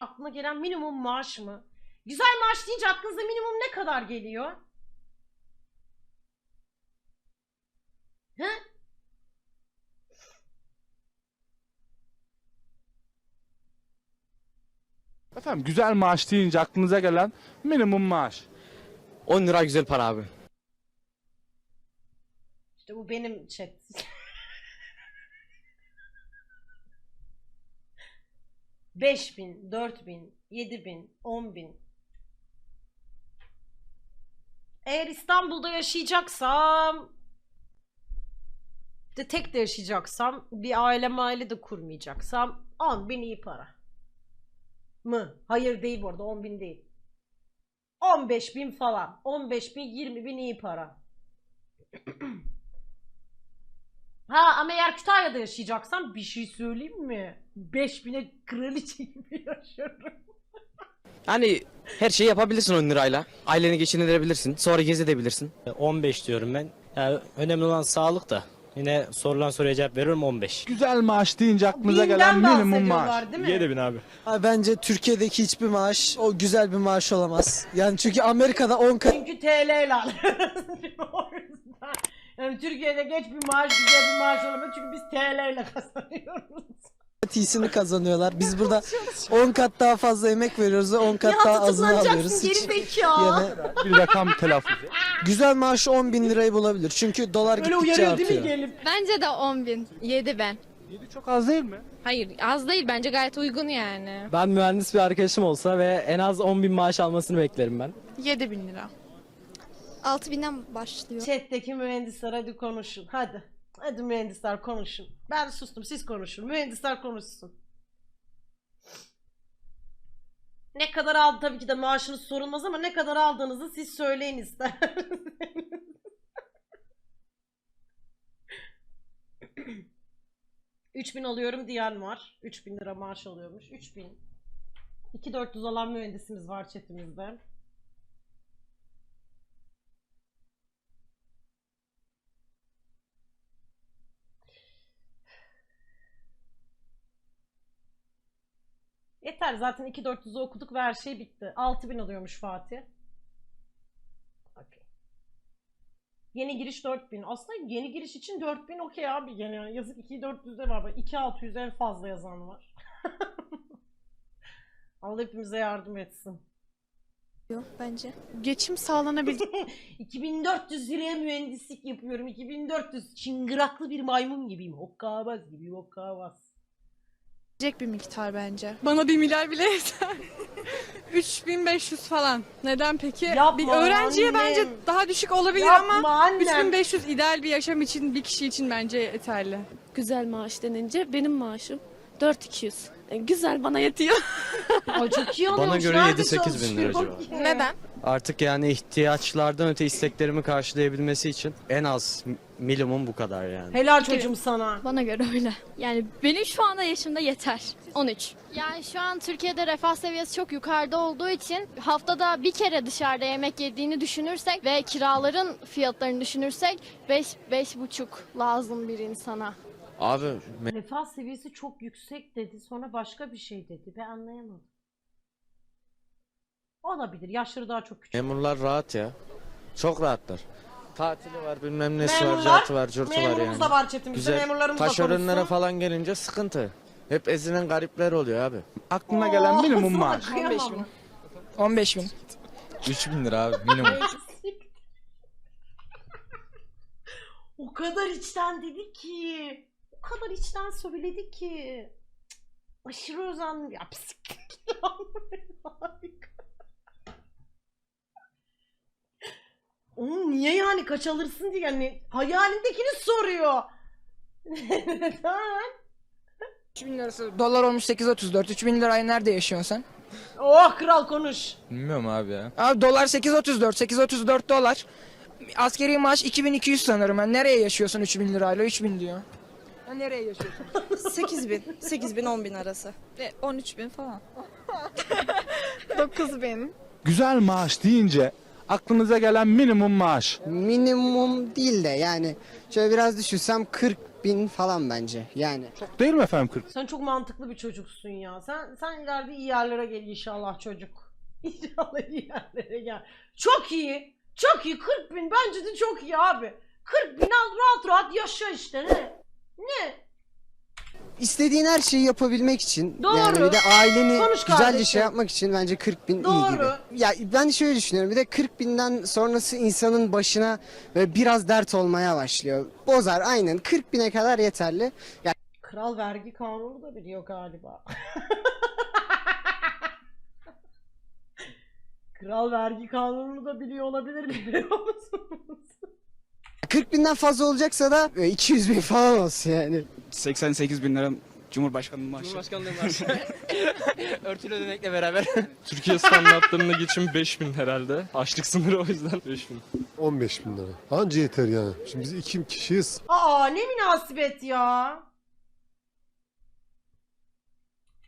Aklına gelen minimum maaş mı? Güzel maaş deyince aklınıza minimum ne kadar geliyor? He? Efendim güzel maaş deyince aklınıza gelen minimum maaş. 10 lira güzel para abi. İşte bu benim chat. Beş bin, dört bin, yedi bin, on bin. Eğer İstanbul'da yaşayacaksam de tek de yaşayacaksam bir aile maile de kurmayacaksam 10 bin iyi para. Mı? Hayır değil bu arada 10 bin değil. 15 bin falan. 15 bin 20 bin iyi para. Ha ama eğer Kütahya'da yaşayacaksam bir şey söyleyeyim mi? 5000'e kraliçe gibi yaşarım. Yani her şeyi yapabilirsin 10 lirayla. Aileni geçindirebilirsin. Sonra gezebilirsin. 15 diyorum ben. Yani önemli olan sağlık da. Yine sorulan soruya cevap veriyorum 15. Güzel maaş deyince aklınıza gelen minimum maaş. bahsediyorlar değil mi? 7000 abi. Abi bence Türkiye'deki hiçbir maaş o güzel bir maaş olamaz. Yani çünkü Amerika'da 10 kat Çünkü TL ile alıyoruz. Yani Türkiye'de geç bir maaş güzel bir maaş olamaz çünkü biz TL ile kazanıyoruz. iyisini kazanıyorlar. Biz burada 10 kat daha fazla emek veriyoruz ve 10 kat daha azını alıyoruz. geri Hiç- zekalı. Yani Bir rakam telaffuz et. güzel maaşı 10 bin lirayı bulabilir. Çünkü dolar Böyle gittikçe uyarıyor değil mi artıyor. gelip? Bence de 10 bin. 7 ben. 7 çok az değil mi? Hayır az değil bence gayet uygun yani. Ben mühendis bir arkadaşım olsa ve en az 10 bin maaş almasını beklerim ben. 7 bin lira. 6000'den başlıyor. Chat'teki mühendisler hadi konuşun. Hadi. Hadi mühendisler konuşun. Ben sustum siz konuşun. Mühendisler konuşsun. Ne kadar aldı tabii ki de maaşınız sorulmaz ama ne kadar aldığınızı siz söyleyin ister. bin alıyorum diyen var. 3000 lira maaş alıyormuş. 3000. 2400 alan mühendisimiz var chatimizde. Yeter zaten 2400'ü okuduk ve her şey bitti. 6000 alıyormuş Fatih. Okey. Yeni giriş 4000. Aslında yeni giriş için 4000 okey abi. Yani yazık 2400'de var. Bak 2600 en fazla yazan var. Allah hepimize yardım etsin. bence. Geçim sağlanabilir. 2400 liraya mühendislik yapıyorum. 2400 çıngıraklı bir maymun gibiyim. Hokkabaz gibi hokkabaz. Bir miktar bence. Bana 1 milyar bile yeter. 3500 falan. Neden peki? Yapma bir öğrenciye annem. bence daha düşük olabilir Yapma ama annem. 3500 ideal bir yaşam için bir kişi için bence yeterli. Güzel maaş denince benim maaşım 4200. E, Güzel bana yetiyor. Ay çok iyi Bana oluyormuş. göre Nerede 7-8 bin lira çalışıyor civarı. Neden? Artık yani ihtiyaçlardan öte isteklerimi karşılayabilmesi için en az minimum bu kadar yani. Helal çocuğum sana. Bana göre öyle. Yani benim şu anda yaşımda yeter. 13. Yani şu an Türkiye'de refah seviyesi çok yukarıda olduğu için haftada bir kere dışarıda yemek yediğini düşünürsek ve kiraların fiyatlarını düşünürsek 5 beş, buçuk lazım bir insana. Abi Refah seviyesi çok yüksek dedi. Sonra başka bir şey dedi. Ben anlayamadım. Olabilir. Yaşları daha çok küçük. memurlar rahat ya. Çok rahatlar. Tatili var bilmem nesi var, Memurlar, cartı var, curtu var Memurumuz yani. da var chatimizde. Güzel. Memurlarımız da Taşeronlara konuşsun. falan gelince sıkıntı. Hep ezilen garipler oluyor abi. Aklına gelen minimum maaş. kıyamam. 15 bin. 3000 lira abi minimum. o kadar içten dedi ki. O kadar içten söyledi ki. Cık, Aşırı özendim. Ya psik. Oğlum niye yani kaç alırsın diye yani hayalindekini soruyor. Neden? 3000 lirası dolar olmuş 8.34. 3000 lirayı nerede yaşıyorsun sen? Oh kral konuş. Bilmiyorum abi ya. Abi dolar 8.34. 8.34 dolar. Askeri maaş 2200 sanırım. Ben nereye yaşıyorsun 3000 lirayla? 3000 diyor. Sen nereye yaşıyorsun? 8 bin. 8 bin 10 bin arası. 13 bin falan. 9 bin. Güzel maaş deyince aklınıza gelen minimum maaş. Minimum değil de yani şöyle biraz düşünsem 40 bin falan bence yani. Değil mi efendim 40? Sen çok mantıklı bir çocuksun ya. Sen sen ileride iyi yerlere gel inşallah çocuk. İnşallah iyi yerlere gel. Çok iyi. Çok iyi. 40 bin bence de çok iyi abi. 40 bin al rahat rahat yaşa işte ne? Ne? İstediğin her şeyi yapabilmek için Doğru. yani bir de aileni Konuş güzelce kardeşim. şey yapmak için bence 40 bin iyi Doğru. gibi. Ya ben şöyle düşünüyorum bir de 40 binden sonrası insanın başına böyle biraz dert olmaya başlıyor. Bozar aynen 40 bine kadar yeterli. Kral vergi kanunu da biliyor galiba. Kral vergi kanununu da biliyor olabilir biliyor musunuz? 40 binden fazla olacaksa da e, 200 bin falan olsun yani. 88 bin lira Cumhurbaşkanlığı maaşı. Cumhurbaşkanlığı maaşı. Örtülü ödenekle beraber. Türkiye standartlarında geçim 5000 herhalde. Açlık sınırı o yüzden 5000. 15 bin lira. Anca yeter yani. Şimdi biz iki kişiyiz. Aa ne münasebet ya.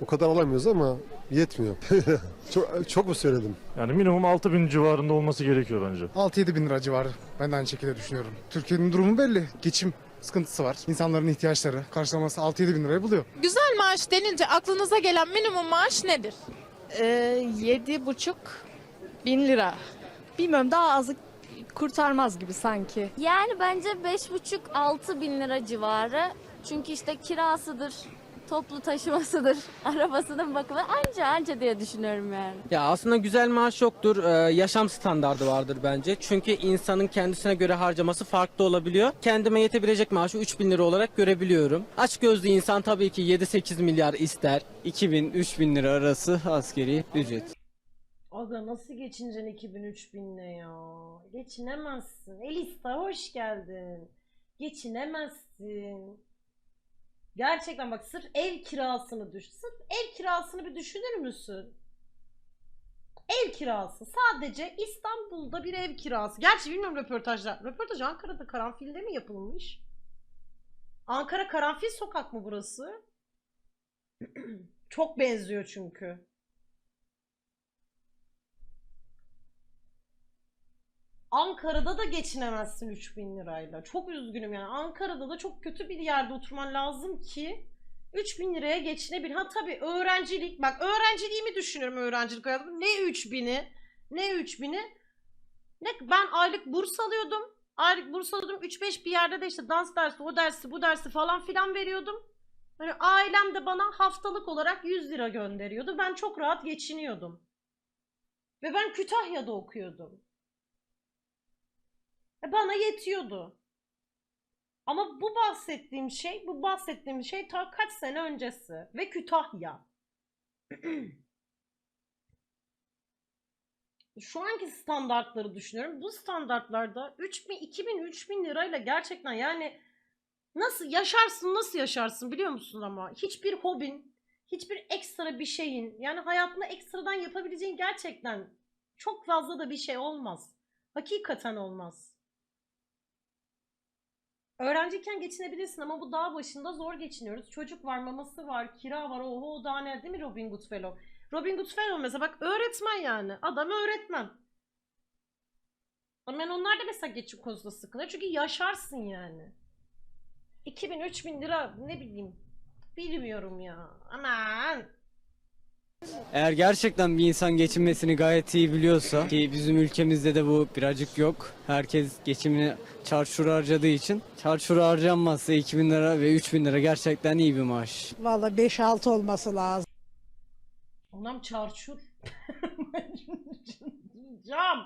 O kadar alamıyoruz ama yetmiyor. çok, çok mu söyledim? Yani minimum 6000 civarında olması gerekiyor bence. 6-7 bin lira civarı. Ben de aynı şekilde düşünüyorum. Türkiye'nin durumu belli. Geçim sıkıntısı var. İnsanların ihtiyaçları karşılaması 6-7 bin lirayı buluyor. Güzel maaş denince aklınıza gelen minimum maaş nedir? Ee, yedi buçuk bin lira. Bilmiyorum daha azı kurtarmaz gibi sanki. Yani bence 5,5-6 bin lira civarı. Çünkü işte kirasıdır, toplu taşımasıdır, arabasının bakımı anca anca diye düşünüyorum yani. Ya aslında güzel maaş yoktur. Ee, yaşam standardı vardır bence. Çünkü insanın kendisine göre harcaması farklı olabiliyor. Kendime yetebilecek maaşı 3000 lira olarak görebiliyorum. Aç gözlü insan tabii ki 7-8 milyar ister. 2000-3000 lira arası askeri ücret. Aga nasıl geçineceksin 2000 ne ya? Geçinemezsin. Elista hoş geldin. Geçinemezsin. Gerçekten bak sırf ev kirasını düş. Sırf ev kirasını bir düşünür müsün? Ev kirası. Sadece İstanbul'da bir ev kirası. Gerçi bilmiyorum röportajlar. Röportaj Ankara'da Karanfil'de mi yapılmış? Ankara Karanfil sokak mı burası? Çok benziyor çünkü. Ankara'da da geçinemezsin 3000 lirayla. Çok üzgünüm yani. Ankara'da da çok kötü bir yerde oturman lazım ki 3000 liraya geçinebil. Ha tabii öğrencilik. Bak öğrenciliğimi düşünüyorum öğrencilik hayatımda. Ne 3000'i ne 3000'i ne ben aylık burs alıyordum. Aylık burs alıyordum. 3-5 bir yerde de işte dans dersi, o dersi, bu dersi falan filan veriyordum. Hani ailem de bana haftalık olarak 100 lira gönderiyordu. Ben çok rahat geçiniyordum. Ve ben Kütahya'da okuyordum. E bana yetiyordu. Ama bu bahsettiğim şey, bu bahsettiğim şey ta kaç sene öncesi ve Kütahya. Şu anki standartları düşünüyorum. Bu standartlarda 3000, 2000, 3000 lirayla gerçekten yani nasıl yaşarsın, nasıl yaşarsın biliyor musun ama? Hiçbir hobin, hiçbir ekstra bir şeyin, yani hayatında ekstradan yapabileceğin gerçekten çok fazla da bir şey olmaz. Hakikaten olmaz. Öğrenciyken geçinebilirsin ama bu dağ başında zor geçiniyoruz. Çocuk var, maması var, kira var, oho daha ne değil mi Robin Goodfellow? Robin Goodfellow mesela bak öğretmen yani. Adam öğretmen. Ama ben onlar da mesela geçim konusunda sıkılıyor. Çünkü yaşarsın yani. 2000-3000 lira ne bileyim. Bilmiyorum ya. Aman. Eğer gerçekten bir insan geçinmesini gayet iyi biliyorsa ki bizim ülkemizde de bu birazcık yok. Herkes geçimini çarçur harcadığı için çarçur harcanmazsa 2000 lira ve 3000 lira gerçekten iyi bir maaş. Valla 5-6 olması lazım. Onam çarçur. Çıldıracağım.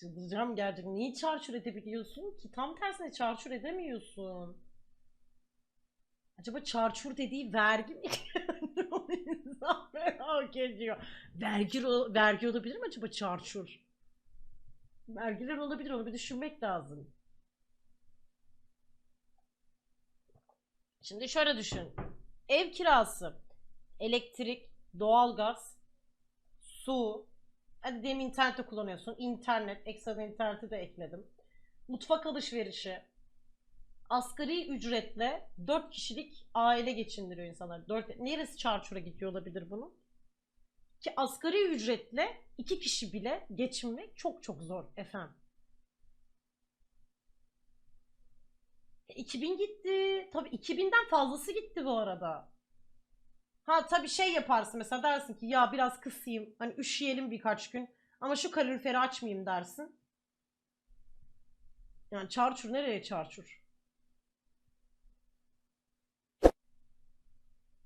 Çıldıracağım gerçekten. Niye çarçur edebiliyorsun ki? Tam tersine çarçur edemiyorsun. Acaba çarçur dediği vergi mi? İnsan merak ediyor. Vergi, vergi olabilir mi acaba çarçur? Vergiler olabilir onu bir düşünmek lazım. Şimdi şöyle düşün. Ev kirası, elektrik, doğalgaz, su, hadi diyelim internette kullanıyorsun. İnternet, ekstradan interneti de ekledim. Mutfak alışverişi. Asgari ücretle 4 kişilik aile geçindiriyor insanlar. 4, neresi çarçura gidiyor olabilir bunun? Ki asgari ücretle iki kişi bile geçinmek çok çok zor efendim. E, 2000 gitti. Tabii 2000'den fazlası gitti bu arada. Ha tabii şey yaparsın mesela dersin ki ya biraz kısayım hani üşüyelim birkaç gün ama şu kaloriferi açmayayım dersin. Yani çarçur nereye çarçur?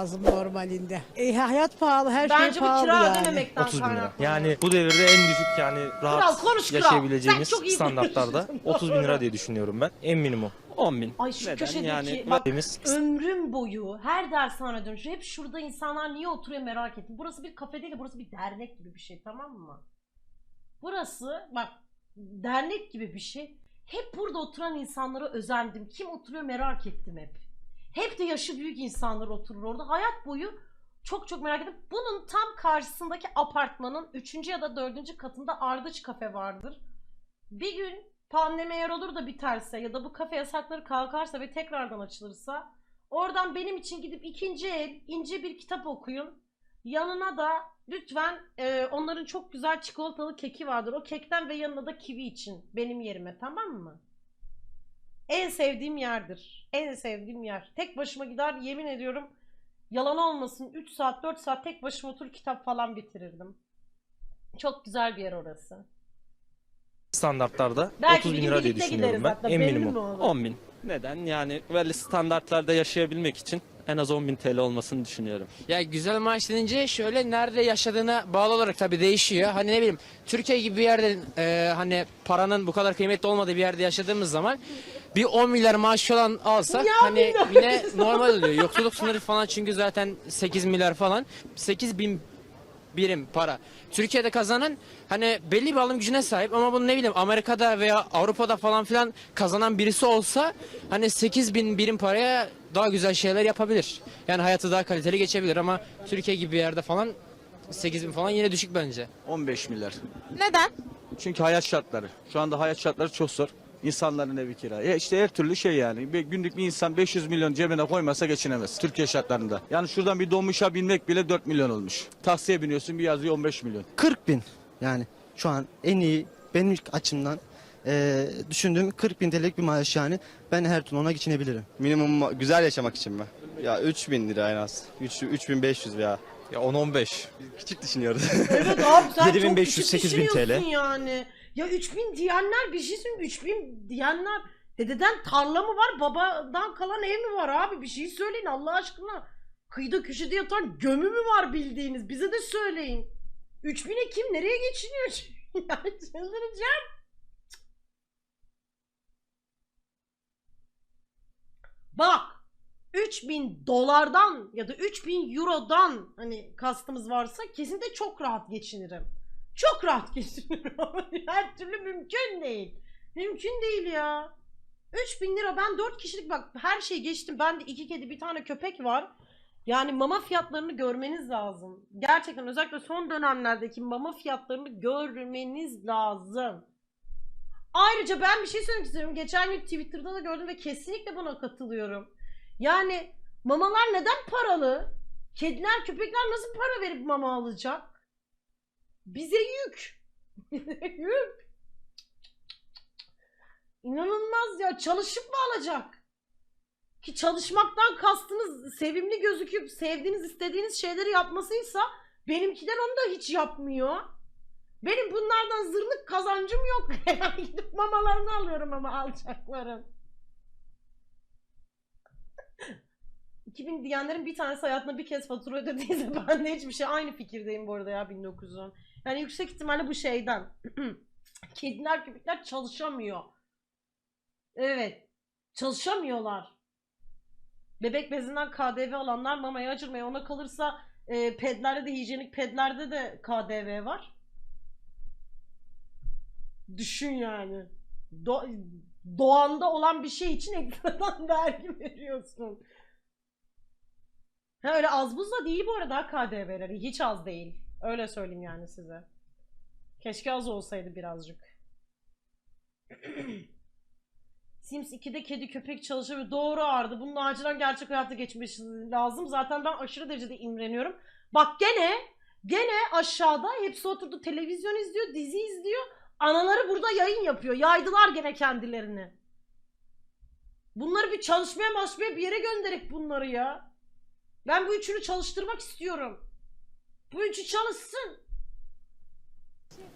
Lazım normalinde. E, hayat pahalı, her Bence şey bu pahalı kira yani. ödememekten 30 bin lira. kaynaklı. Yani bu devirde en düşük yani Kral rahat konuş kral. yaşayabileceğimiz Sen çok iyi standartlarda konuşuyorsun. 30 bin lira diye düşünüyorum ben. En minimum 10 bin. Ay şu Neden? köşedeki Yani bak maddemiz ömrüm boyu her dershane dönüşü hep şurada insanlar niye oturuyor merak ettim. Burası bir kafe değil de burası bir dernek gibi bir şey tamam mı? Burası bak dernek gibi bir şey. Hep burada oturan insanlara özendim. Kim oturuyor merak ettim hep. Hep de yaşı büyük insanlar oturur orada. Hayat boyu çok çok merak ettim. Bunun tam karşısındaki apartmanın 3. ya da 4. katında Ardıç kafe vardır. Bir gün pandemi eğer olur da biterse ya da bu kafe yasakları kalkarsa ve tekrardan açılırsa oradan benim için gidip ikinci el ince bir kitap okuyun. Yanına da lütfen e, onların çok güzel çikolatalı keki vardır. O kekten ve yanına da kivi için benim yerime tamam mı? En sevdiğim yerdir. En sevdiğim yer. Tek başıma gider yemin ediyorum yalan olmasın 3 saat 4 saat tek başıma otur kitap falan bitirirdim. Çok güzel bir yer orası. standartlarda Belki 30 bir bin lira diye birlikte düşünüyorum gideriz ben. hatta, En belli mi minimum olur? 10 bin. Neden? Yani böyle standartlarda yaşayabilmek için en az 10 bin TL olmasını düşünüyorum. Ya güzel maaş denince şöyle nerede yaşadığına bağlı olarak tabii değişiyor. Hani ne bileyim Türkiye gibi bir yerde e, hani paranın bu kadar kıymetli olmadığı bir yerde yaşadığımız zaman bir 10 milyar maaş olan alsak hani yine normal oluyor. Yoksulluk sınırı falan çünkü zaten 8 milyar falan. 8 bin birim para. Türkiye'de kazanan hani belli bir alım gücüne sahip ama bunu ne bileyim Amerika'da veya Avrupa'da falan filan kazanan birisi olsa hani 8 bin birim paraya daha güzel şeyler yapabilir. Yani hayatı daha kaliteli geçebilir ama Türkiye gibi bir yerde falan 8 bin falan yine düşük bence. 15 milyar. Neden? Çünkü hayat şartları. Şu anda hayat şartları çok zor. İnsanların evi kira. Ya işte her türlü şey yani. Bir günlük bir insan 500 milyon cebine koymasa geçinemez. Türkiye şartlarında. Yani şuradan bir dolmuşa binmek bile 4 milyon olmuş. Taksiye biniyorsun bir yazıyor 15 milyon. 40 bin yani şu an en iyi benim açımdan eee, düşündüğüm 40 bin TL'lik bir maaş yani ben her türlü ona geçinebilirim. Minimum güzel yaşamak için mi? Ya 3000 lira en az. 3, 3500 ya. Ya 10-15. Küçük düşünüyoruz. Evet abi sen 7500, çok küçük 8000 TL. düşünüyorsun yani. Ya 3000 diyenler bir şey söyleyeyim 3000 diyenler dededen tarla mı var babadan kalan ev mi var abi bir şey söyleyin Allah aşkına. Kıyıda köşede yatan gömü mü var bildiğiniz bize de söyleyin. 3000'e kim nereye geçiniyor? yani çıldıracağım. Bak 3000 dolardan ya da 3000 eurodan hani kastımız varsa kesinlikle çok rahat geçinirim. Çok rahat geçinirim ama her türlü mümkün değil. Mümkün değil ya. 3000 lira ben 4 kişilik bak her şeyi geçtim. Ben de iki kedi bir tane köpek var. Yani mama fiyatlarını görmeniz lazım. Gerçekten özellikle son dönemlerdeki mama fiyatlarını görmeniz lazım. Ayrıca ben bir şey söylemek istiyorum. Geçen gün Twitter'da da gördüm ve kesinlikle buna katılıyorum. Yani mamalar neden paralı? Kediler, köpekler nasıl para verip mama alacak? Bize yük. Bize yük. İnanılmaz ya. Çalışıp mı alacak? Ki çalışmaktan kastınız sevimli gözüküp sevdiğiniz, istediğiniz şeyleri yapmasıysa benimkiden onu da hiç yapmıyor. Benim bunlardan zırnık kazancım yok. Gidip mamalarını alıyorum ama alacaklarım. 2000 diyenlerin bir tanesi hayatında bir kez fatura ödediyse ben de hiçbir şey aynı fikirdeyim bu arada ya 1910. Yani yüksek ihtimalle bu şeyden. Kediler köpekler çalışamıyor. Evet. Çalışamıyorlar. Bebek bezinden KDV alanlar mamaya acırmaya ona kalırsa e, pedlerde de hijyenik pedlerde de KDV var. Düşün yani. Do- doğanda olan bir şey için ekstradan vergi veriyorsun. Ha öyle az buz da değil bu arada KDV'leri. Hiç az değil. Öyle söyleyeyim yani size. Keşke az olsaydı birazcık. Sims 2'de kedi köpek çalışıyor. Doğru Arda. Bunun acilen gerçek hayata geçmesi lazım. Zaten ben aşırı derecede imreniyorum. Bak gene Gene aşağıda hepsi oturdu televizyon izliyor, dizi izliyor. Anaları burada yayın yapıyor. Yaydılar gene kendilerini. Bunları bir çalışmaya masmaya bir yere gönderip bunları ya. Ben bu üçünü çalıştırmak istiyorum. Bu üçü çalışsın.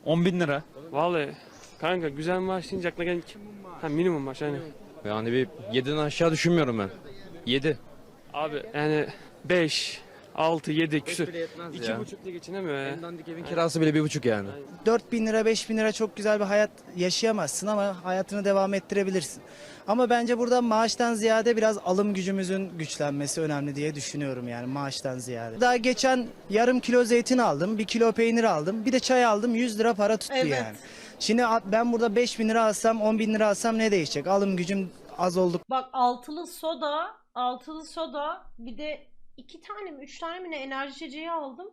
10 bin lira. Vallahi kanka güzel maaş deyince aklına gelen ha, minimum maaş yani. Yani bir 7'den aşağı düşünmüyorum ben. 7. Abi yani 5, 6, 7 küsür. bile yetmez İki ya. buçukta geçinemiyor ya. En dandik evin kirası bile bir buçuk yani. 4 bin lira 5 bin lira çok güzel bir hayat yaşayamazsın ama hayatını devam ettirebilirsin. Ama bence burada maaştan ziyade biraz alım gücümüzün güçlenmesi önemli diye düşünüyorum yani maaştan ziyade. Daha geçen yarım kilo zeytin aldım, bir kilo peynir aldım, bir de çay aldım 100 lira para tuttu Evet. yani. Şimdi ben burada 5 bin lira alsam 10 bin lira alsam ne değişecek? Alım gücüm az olduk. Bak altılı soda, altılı soda bir de iki tane mi üç tane mi ne enerji içeceği aldım.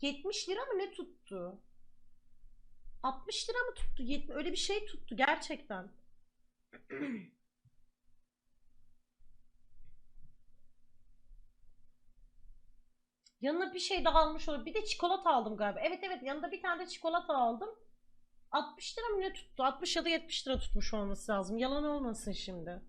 70 lira mı ne tuttu? 60 lira mı tuttu? Yetmi- öyle bir şey tuttu gerçekten. Yanına bir şey daha almış olur. Bir de çikolata aldım galiba. Evet evet yanında bir tane de çikolata aldım. 60 lira mı ne tuttu? 60 ya da 70 lira tutmuş olması lazım. Yalan olmasın şimdi.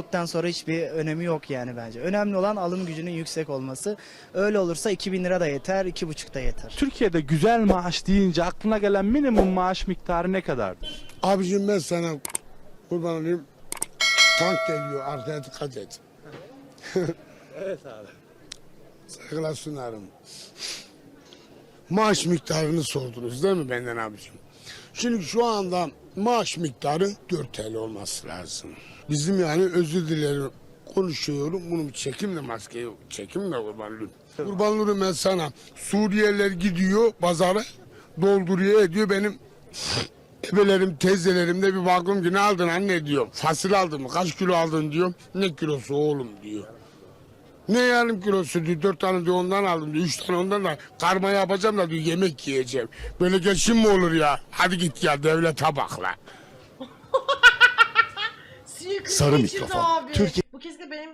Olduktan sonra hiçbir önemi yok yani bence. Önemli olan alım gücünün yüksek olması. Öyle olursa 2000 lira da yeter, 2,5 da yeter. Türkiye'de güzel maaş deyince aklına gelen minimum maaş miktarı ne kadardır? Abicim ben sana kurban olayım. Tank geliyor arkaya dikkat et. Evet abi. Saygılar sunarım. Maaş miktarını sordunuz değil mi benden abicim? Şimdi şu anda maaş miktarı 4 TL olması lazım. Bizim yani özür dilerim konuşuyorum. Bunun çekimle maske yok. Çekimle kurban olayım. Kurban olayım ben sana. Suriyeliler gidiyor pazara dolduruyor ediyor benim Ebelerim, teyzelerim de bir ki ne aldın anne diyor. Fasil aldın mı? Kaç kilo aldın diyor. Ne kilosu oğlum diyor. Ne yarım kilosu diyor. Dört tane diyor ondan aldım diyor. Üç tane ondan da karma yapacağım da diyor yemek yiyeceğim. Böyle geçim mi olur ya? Hadi git ya devlete bak Sarı mikrofon. Abi. Türkiye- Bu kesinlikle benim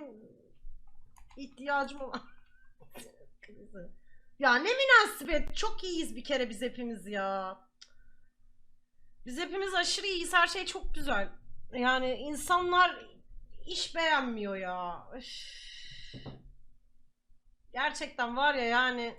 ihtiyacım olan. Ya ne münasebet. Çok iyiyiz bir kere biz hepimiz ya. Biz hepimiz aşırı iyiyiz. Her şey çok güzel. Yani insanlar iş beğenmiyor ya. Üf. Gerçekten var ya yani